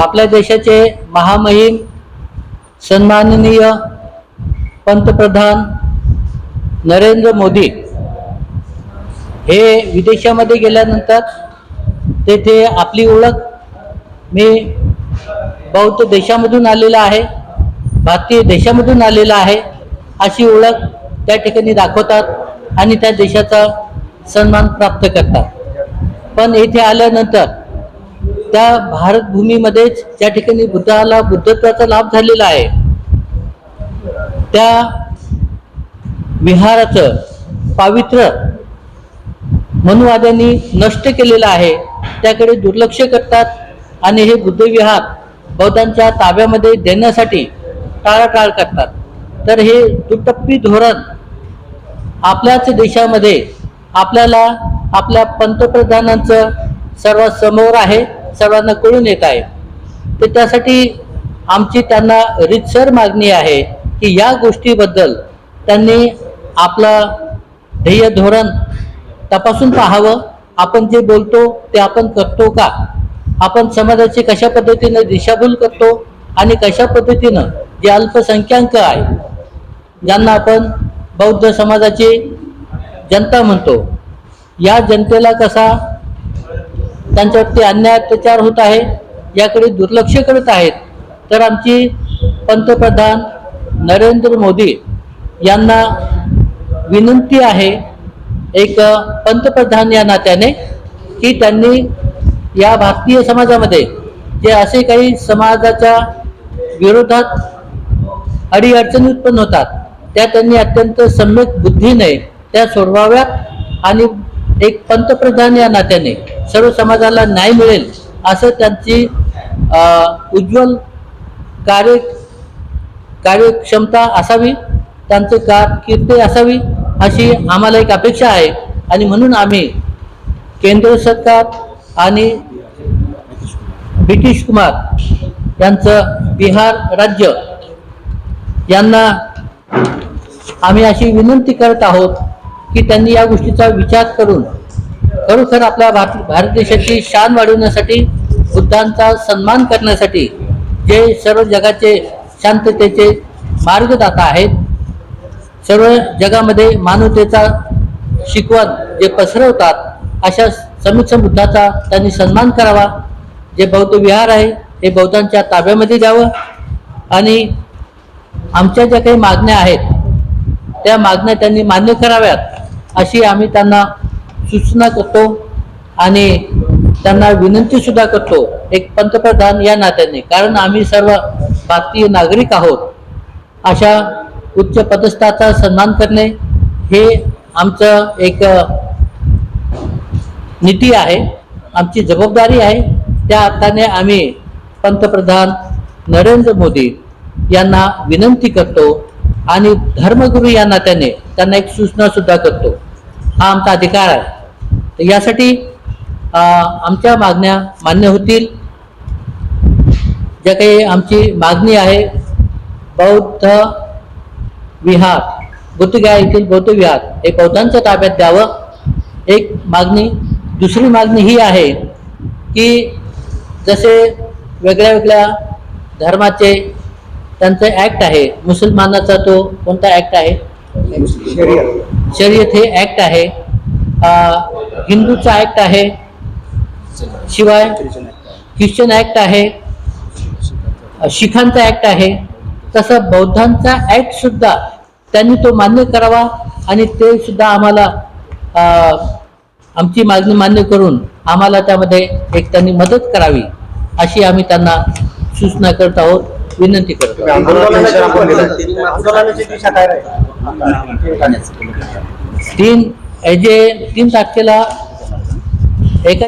आपल्या देशाचे महामहिम सन्माननीय पंतप्रधान नरेंद्र मोदी हे विदेशामध्ये गेल्यानंतर तेथे आपली ओळख मी बौद्ध देशामधून आलेला आहे भारतीय देशामधून आलेला आहे अशी ओळख त्या ठिकाणी दाखवतात आणि त्या देशाचा सन्मान प्राप्त करतात. पण येथे आल्यानंतर त्या भारत भूमीमध्येच ज्या ठिकाणी बुद्धाला बुद्धत्वाचा लाभ झालेला आहे. त्या विहाराचं पावित्र्य मनुवाद्यांनी नष्ट केलेलं आहे. त्याकडे दुर्लक्ष करतात आणि हे बुद्धविहार बौद्धांच्या ताब्यामध्ये देण्यासाठी टाळाटाळ करतात. तर हे दुटप्पी धोरण आपल्याच देशामध्ये आपल्याला आपल्या पंतप्रधानांचं सर्वात समोर आहे. सर्वांना कळून येत आहे. तर त्यासाठी आमची त्यांना रितसर मागणी आहे की या गोष्टीबद्दल त्यांनी आपला ध्येय धोरण तपासून पाहावं. आपण जे बोलतो ते आपण करतो का? आपण समाजाची कशा पद्धतीनं दिशाभूल करतो आणि कशा पद्धतीनं जे अल्पसंख्याक आहे ज्यांना आपण बौद्ध समाजाची जनता म्हणतो या जनतेला कसा त्यांच्यावरती अन्याय अत्याचार होत आहे याकडे दुर्लक्ष करत आहेत. तर आमची पंतप्रधान नरेंद्र मोदी यांना विनंती आहे एक पंतप्रधान या नात्याने की त्यांनी या भारतीय समाजामध्ये जे असे काही समाजाच्या विरोधात अडीअडचणी उत्पन्न होतात त्या त्यांनी अत्यंत सम्यक बुद्धीने त्या सोडवाव्यात आणि एक पंतप्रधान या नात्याने सर्व समाजाला न्याय मिळेल असं त्यांची उज्ज्वल कार्य कार्यक्षमता असावी त्यांचं कारकिर्दी असावी अशी आम्हाला एक अपेक्षा आहे. आणि म्हणून आम्ही केंद्र सरकार आणि ब्रिटिश कुमार यांचं बिहार राज्य यांना आम्ही अशी विनंती करत आहोत की त्यांनी या गोष्टीचा विचार करून खरोखर आपल्या भारत भारत देशाची शान वाढवण्यासाठी बुद्धांचा सन्मान करण्यासाठी जे सर्व जगाचे शांततेचे मार्गदाता आहेत सर्व जगामध्ये मानवतेचा शिकवण जे पसरवतात अशा समीक्ष बुद्धाचा त्यांनी सन्मान करावा. जे बौद्ध विहार आहे हे बौद्धांच्या ताब्यामध्ये द्यावं. आणि आमच्या ज्या काही मागण्या आहेत त्या मागण्या त्यांनी मान्य कराव्यात. अशी आम्ही त्यांना सूचना करतो आणि त्यांना विनंती सुद्धा करतो एक पंतप्रधान या नात्याने. कारण आम्ही सर्व भारतीय नागरिक आहोत. अशा उच्च पदस्थाचा सन्मान करणे हे आमचं एक नीती आहे. आमची जबाबदारी आहे. त्या अर्थाने आम्ही पंतप्रधान नरेंद्र मोदी यांना विनंती करतो आणि धर्मगुरू या नात्याने त्यांना एक सूचनासुद्धा करतो. हा आमचा अधिकार आहे. तर यासाठी आमच्या मागण्या मान्य होतील. ज्या काही आमची मागणी आहे बौद्ध विहार बुद्धगया येथील बौद्ध विहार हे बौद्धांच्या ताब्यात द्यावं. एक मागणी दुसरी मागणी ही आहे की जसे वेगळ्या वेगळ्या धर्माचे त्यांचं ॲक्ट आहे मुसलमानाचा तो कोणता ॲक्ट आहे? शर्यत हे ॲक्ट आहे. हिंदूचा ॲक्ट आहे. शिवाय ख्रिश्चन ॲक्ट आहे. शिखांचा ॲक्ट आहे. तसं बौद्धांचा ॲक्ट सुद्धा त्यांनी तो मान्य करावा आणि ते सुद्धा आम्हाला आमची मागणी मान्य करून आम्हाला त्यामध्ये एक त्यांनी मदत करावी अशी आम्ही त्यांना सूचना करत आहोत विनंती करतो तीन हे जे तीन तारखेला एका